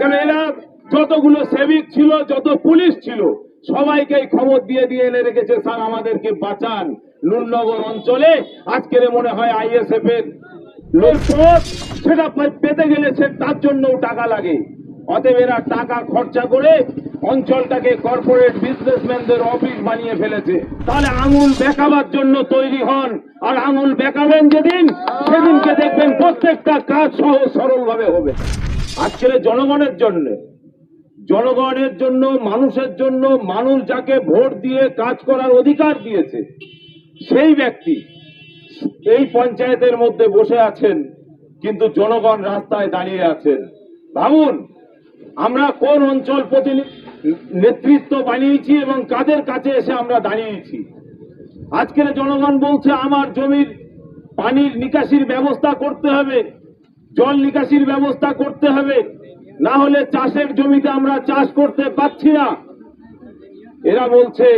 কেন এরা যতগুলো সেবিক ছিল, যত পুলিশ ছিল সবাইকে খবর দিয়ে দিয়ে এনে রেখেছে, স্যার, আমাদেরকে বাঁচান নুরনগর অঞ্চলে। আজকের মনে হয় আইএসএফ এর লোকপথ সেটা পেতে গেলে সে তার জন্যও টাকা লাগে। অতএব এরা টাকা খরচা করে অঞ্চলটাকে কর্পোরেট বিজনেসম্যানদের অফিস বানিয়ে ফেলেছে। তাহলে আঙুল বেকাবার জন্য তৈরি হন, আর আঙুল বেকাবেন যেদিন, সেদিনকে দেখবেন প্রত্যেকটা কাজ সহজ সরল ভাবে হবে। আজকের জনগণের জন্য জনগণের জন্য, মানুষের জন্য, মানুষ যাকে ভোট দিয়ে কাজ করার অধিকার দিয়েছে, সেই ব্যক্তি এই পঞ্চায়েতের মধ্যে বসে আছেন, কিন্তু জনগণ রাস্তায় দাঁড়িয়ে আছেন। ভাবুন, আমরা কোন অঞ্চল প্রতিনি নেতৃত্ব বানিয়েছি এবং কাদের কাছে এসে আমরা দাঁড়িয়েছি? আজকের জনগণ বলছে, আমার জমির পানির নিকাশির ব্যবস্থা করতে হবে। জল নিকাশির ব্যবস্থা করতে হবে। না হলে চাষের জমিতে আমরা চাষ করতে পারছি না। এরা বলছে,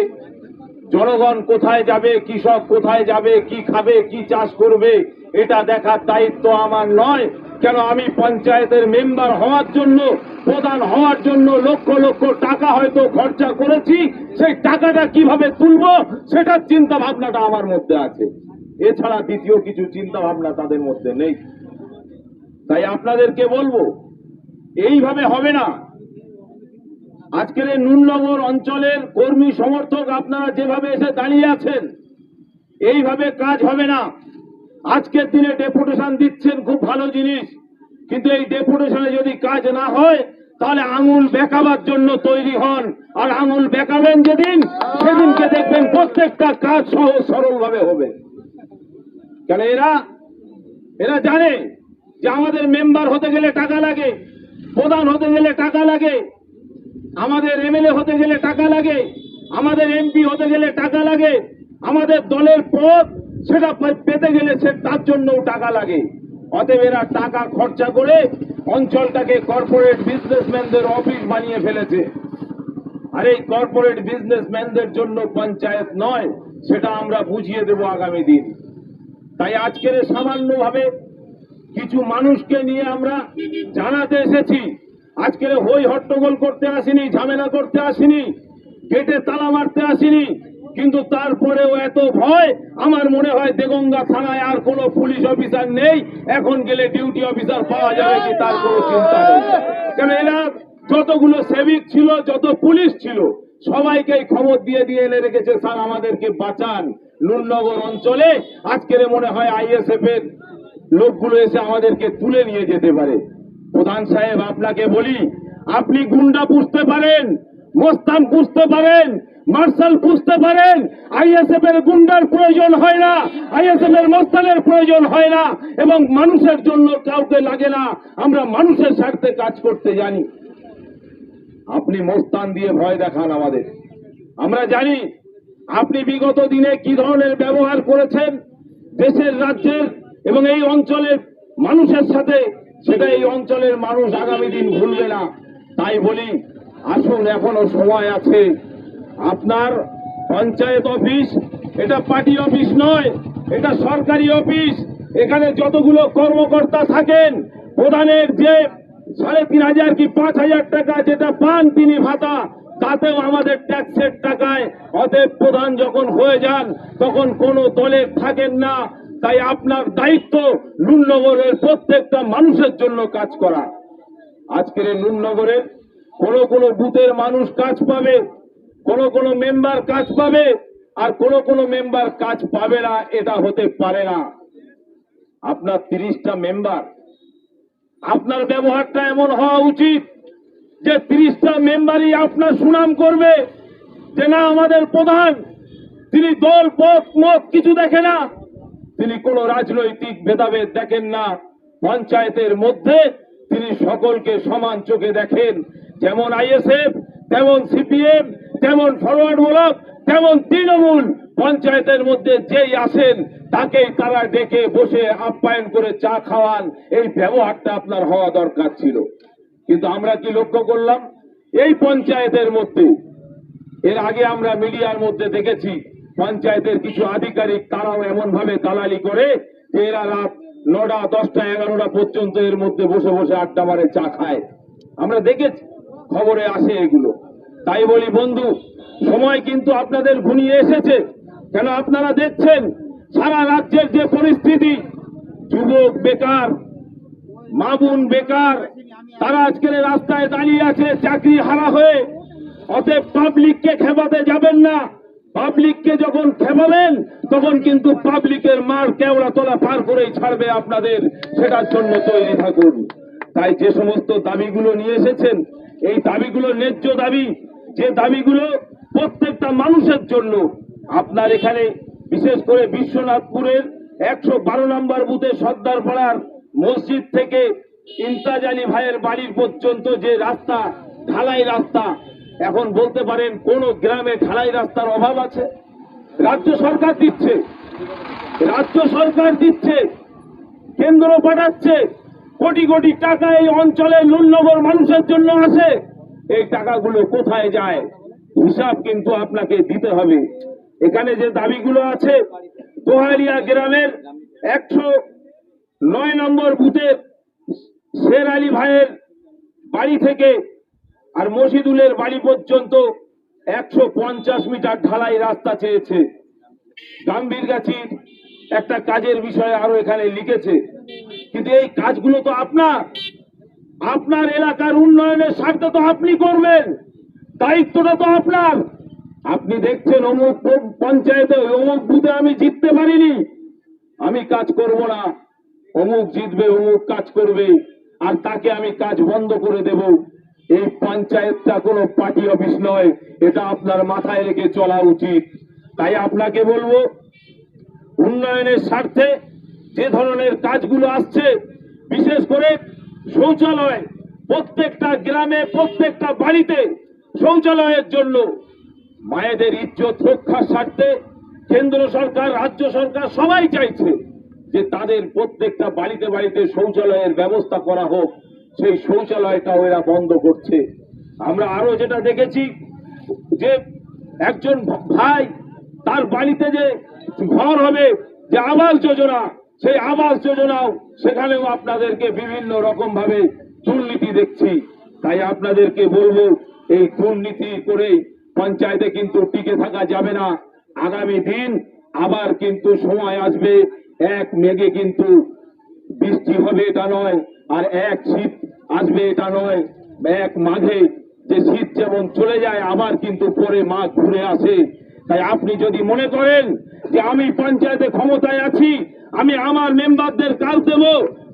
জনগণ কোথায় যাবে, কৃষক কোথায় যাবে, কি খাবে, কি চাষ করবে, এটা দেখার দায়িত্ব আমার নয়। কেন আমি পঞ্চায়েতের মেম্বার হওয়ার জন্য, প্রধান হওয়ার জন্য লক্ষ লক্ষ টাকা হয়তো খরচা করেছি, সেই টাকাটা কীভাবে তুলবো, সেটার চিন্তা ভাবনাটা আমার মধ্যে আছে। এছাড়া দ্বিতীয় কিছু চিন্তা ভাবনা তাদের মধ্যে নেই। তাই আপনাদেরকে বলব, এইভাবে হবে না। আজকের এই নুননগর অঞ্চলের কর্মী সমর্থক আপনারা যেভাবে এসে দাঁড়িয়ে আছেন, এইভাবে কাজ হবে না। আজকের দিনে ডেপুটেশন দিচ্ছেন খুব ভালো জিনিস, কিন্তু এই ডেপুটেশনে যদি কাজ না হয়, তাহলে আঙুল বেকাবার জন্য তৈরি হন। আর আঙুল বেকাবেন যেদিন, সেদিনকে দেখবেন প্রত্যেকটা কাজ সহজ সরলভাবে হবে। কেন এরা এরা জানে যে আমাদের মেম্বার হতে গেলে টাকা লাগে, প্রধান হতে গেলে টাকা লাগে, আমাদের এমএলএ হতে গেলে টাকা লাগে, আমাদের এমপি হতে গেলে টাকা লাগে, আমাদের দলের পদ সেটা পেতে গেলে সে তার জন্যও টাকা লাগে। অতএব এরা টাকা খরচা করে অঞ্চলটাকে কর্পোরেট বিজনেসম্যানদের অফিস বানিয়ে ফেলেছে। আর এই কর্পোরেট বিজনেসম্যানদের জন্য পঞ্চায়েত নয়, সেটা আমরা বুঝিয়ে দেব আগামী দিন। তাই আজকের সামান্যভাবে কিছু মানুষকে নিয়ে আমরা জানাতে এসেছি। আজকে হই হট্টগোল করতে আসিনি, ঝামেলা করতে আসিনি, গেটে তালা মারতে আসিনি, কিন্তু তারপরেও এত ভয়, আমার মনে হয় দেগঙ্গা থানায় আর কোনো পুলিশ অফিসার নেই। এখন গেলে ডিউটি অফিসার পাওয়া যাবে কি তার কোনো চিন্তা নেই। কেন এরা যতগুলো সেবিক ছিল, যত পুলিশ ছিল সবাইকে খবর দিয়ে দিয়ে এনে রেখেছে, স্যার, আমাদেরকে বাঁচান। নুরনগর অঞ্চলে আজকের মনে হয় আইএসএফ এর লোকগুলো এসে আমাদেরকে তুলে নিয়ে যেতে পারে। প্রধান সাহেব, আপনাকে বলি, আপনি গুন্ডা পুষতে পারেন, মোস্তান পুষতে পারেন, মার্শাল পুষতে পারেন, আইএসএফ এর গুন্ডার প্রয়োজন হয় না, আইএসএফ এর মোস্তানের প্রয়োজন হয় না, এবং মানুষের জন্য কাউকে লাগে না, আমরা মানুষের স্বার্থে কাজ করতে জানি। আপনি মোস্তান দিয়ে ভয় দেখান আমাদের। আমরা জানি, আপনি বিগত দিনে কি ধরনের ব্যবহার করেছেন? দেশের রাজ্যের এবং এই অঞ্চলের মানুষের সাথে সেটা এই অঞ্চলের মানুষ আগামী দিন ভুলবে না। তাই বলি, আসুন, এখনও সময় আছে। আপনার পঞ্চায়েত অফিস, এটা পার্টি অফিস নয়, এটা সরকারি অফিস। এখানে যতগুলো কর্মকর্তা থাকেন, প্রধানের যে সাড়ে তিন হাজার কি পাঁচ হাজার টাকা যেটা পান তিনি ভাতা, তাতেও আমাদের ট্যাক্সের টাকায়। অতএব প্রধান যখন হয়ে যান, তখন কোনো দলের থাকেন না। তাই আপনার দায়িত্ব নুননগরের প্রত্যেকটা মানুষের জন্য কাজ করা। আজকের এই নুননগরের কোন কোন বুথের মানুষ কাজ পাবে, কোন কোন মেম্বার কাজ পাবে, আর কোন কোন মেম্বার কাজ পাবে না, এটা হতে পারে না। আপনার তিরিশটা মেম্বার, আপনার ব্যবহারটা এমন হওয়া উচিত যে তিরিশটা মেম্বারই আপনার সুনাম করবে, যে না আমাদের প্রধান, তিনি দল পথ মত কিছু দেখে না। তিনি কোন রাজনৈতিক ভেদাভেদ দেখেন না। পঞ্চায়েতের মধ্যে তিনি সকলকে সমান চোখে দেখেন। যেমন আইএসএফ, তেমন সিপিএম, তেমন ফরওয়ার্ড ব্লক তেমন তৃণমূল পঞ্চায়েতের মধ্যে যেই আসেন তাকেই তারা ডেকে বসে আপ্যায়ন করে চা খাওয়ান। এই ব্যবহারটা আপনার হওয়া দরকার ছিল। কিন্তু আমরা কি লক্ষ্য করলাম? এই পঞ্চায়েতের মধ্যে, এর আগে আমরা মিডিয়ার মধ্যে দেখেছি পঞ্চায়েতের কিছু আধিকারিক তারাও এমন ভাবে দালালি করে এরা রাত নটা, দশটা, এগারোটা পর্যন্ত এর মধ্যে বসে বসে আড্ডা মারে, চা খায়। আমরা দেখেছি, খবরে আসে এগুলো। তাই বলি, বন্ধু, সময় কিন্তু আপনাদের ঘনিয়ে এসেছে। কেন আপনারা দেখছেন, সারা রাজ্যের যে পরিস্থিতি, যুবক বেকার মা বোন বেকার, তারা আজকের রাস্তায় দাঁড়িয়ে আছে, চাকরি হারা হয়ে, অতএব পাবলিককে খেপাতে যাবেন না। পাবলিককে যখন খেপাবেন, তখন কিন্তু পাবলিকের মার কেওড়া তোলা পার করেই ছাড়বে আপনাদের। সেটার জন্য তৈরি থাকুন। তাই যে সমস্ত দাবিগুলো নিয়ে এসেছেন, এই দাবিগুলো ন্যায্য দাবি। যে দাবিগুলো প্রত্যেকটা মানুষের জন্য। আপনার এখানে বিশেষ করে বিশ্বনাথপুরের একশো বারো নম্বর বুথে সর্দার পাড়ার মসজিদ থেকে ইমতাজ আলী ভাইয়ের বাড়ির পর্যন্ত যে রাস্তা, ঢালাই রাস্তা এখন বলতে পারেন কোন গ্রামে ঢালাই রাস্তার অভাব আছে? রাজ্য সরকার দিচ্ছে। রাজ্য সরকার দিচ্ছে। কেন্দ্র পাঠাচ্ছে। কোটি কোটি টাকা এই অঞ্চলে নুন্নগর মানুষের জন্য আছে। এই টাকাগুলো কোথায় যায়? হিসাব কিন্তু আপনাকে দিতে হবে। এখানে যে দাবিগুলো আছে দোহারিয়া গ্রামের একশো নয় নম্বর বুথের শের আলী ভাইয়ের বাড়ি থেকে আর মসজিদুলের বাড়ি পর্যন্ত একশো পঞ্চাশ মিটার ঢালাই রাস্তা চেয়েছে। গাম্ভীরগাছির একটা কাজের বিষয়ে আরও এখানে লিখেছে। কিন্তু এই কাজগুলো তো আপনার। আপনার এলাকার উন্নয়নের স্বার্থে তো আপনি করবেন। দায়িত্বটা তো আপনার। আপনি দেখছেন অমুক পঞ্চায়েতে, অমুক বুথে আমি জিততে পারিনি। আমি কাজ করব না। অমুক জিতবে, অমুক কাজ করবে। আর তাকে আমি কাজ বন্ধ করে দেব। এই পঞ্চায়েতটা কোনো পার্টি অফিস নয়, এটা আপনার মাথায় রেখে চলা উচিত। তাই আপনাকে বলব, উন্নয়নের স্বার্থে যে ধরনের কাজগুলো আসছে, বিশেষ করে শৌচালয়, প্রত্যেকটা গ্রামে, প্রত্যেকটা বাড়িতে শৌচালয়ের জন্য মায়েদের ইজ্জত রক্ষার স্বার্থে কেন্দ্র সরকার, রাজ্য সরকার সবাই চাইছে যে তাদের প্রত্যেকটা বাড়িতে বাড়িতে শৌচালয়ের ব্যবস্থা করা হোক। সেই শৌচালয়টাও এরা বন্ধ করছে। আমরা আরও যেটা দেখেছি, যে একজন ভাই তার বাড়িতে যে ঘর হবে, যে আবাস যোজনা, সেই আবাস যোজনাও সেখানেও আপনাদেরকে বিভিন্ন রকম ভাবে দুর্নীতি দেখছি। তাই আপনাদেরকে বলব, এই দুর্নীতি করে পঞ্চায়েতে কিন্তু টিকে থাকা যাবে না। আগামী দিন আবার কিন্তু সময় আসবে, এক মেঘে কিন্তু বৃষ্টি হবে এটা নয়, আর এক শীত আসবে এটা নয় এক মাঘে যে শীত যেমন চলে যায়, আবার কিন্তু পরে মাঘ ঘুরে আসে। তাই আপনি যদি মনে করেন যে আমি পঞ্চায়েতে ক্ষমতায় আছি, আমি আমার মেম্বারদের কাজ দেব,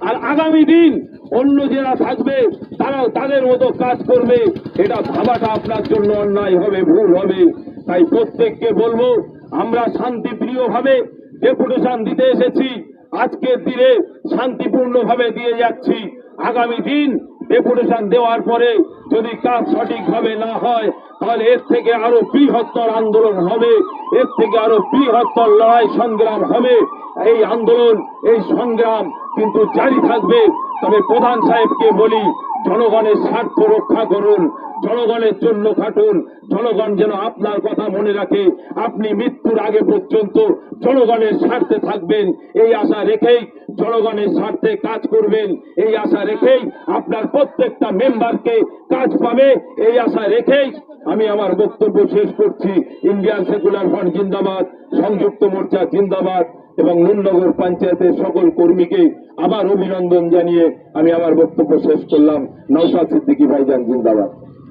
আর আগামী দিন অন্য যারা থাকবে, তারাও তাদের মতো কাজ করবে, এটা ভাবাটা আপনার জন্য অন্যায় হবে, ভুল হবে। তাই প্রত্যেককে বলব, আমরা শান্তিপ্রিয় ভাবে ডেপুটেশন দিতে এসেছি, আজকের দিনে শান্তিপূর্ণ ভাবে দিয়ে যাচ্ছি। আগামী দিন ডেপুটেশন দেওয়ার পরে যদি কাজ সঠিকভাবে না হয়, তাহলে এর থেকে আরও বৃহত্তর আন্দোলন হবে, এর থেকে আরও বৃহত্তর লড়াই সংগ্রাম হবে। এই আন্দোলন, এই সংগ্রাম কিন্তু জারি থাকবে। তবে প্রধান সাহেবকে বলি, জনগণের স্বার্থ রক্ষা করুন, জনগণের জন্য খাটুন, জনগণ যেন আপনার কথা মনে রাখে, আপনি মৃত্যুর আগে পর্যন্ত জনগণের স্বার্থে থাকবেন, এই আশা রেখেই জনগণের স্বার্থে কাজ করবেন, এই আশা রেখেই আপনার প্রত্যেকটা মেম্বারকে কাজ পাবে, এই আশা রেখেই আমি আমার বক্তব্য শেষ করছি। ইন্ডিয়ান সেকুলার ফ্রন্ট জিন্দাবাদ, সংযুক্ত মোর্চা জিন্দাবাদ, এবং নুননগর পঞ্চায়েতের সকল কর্মীকে আবার অভিনন্দন জানিয়ে আমি আমার বক্তব্য শেষ করলাম। নৌসাদ সিদ্দিকী ভাইজান জিন্দাবাদ।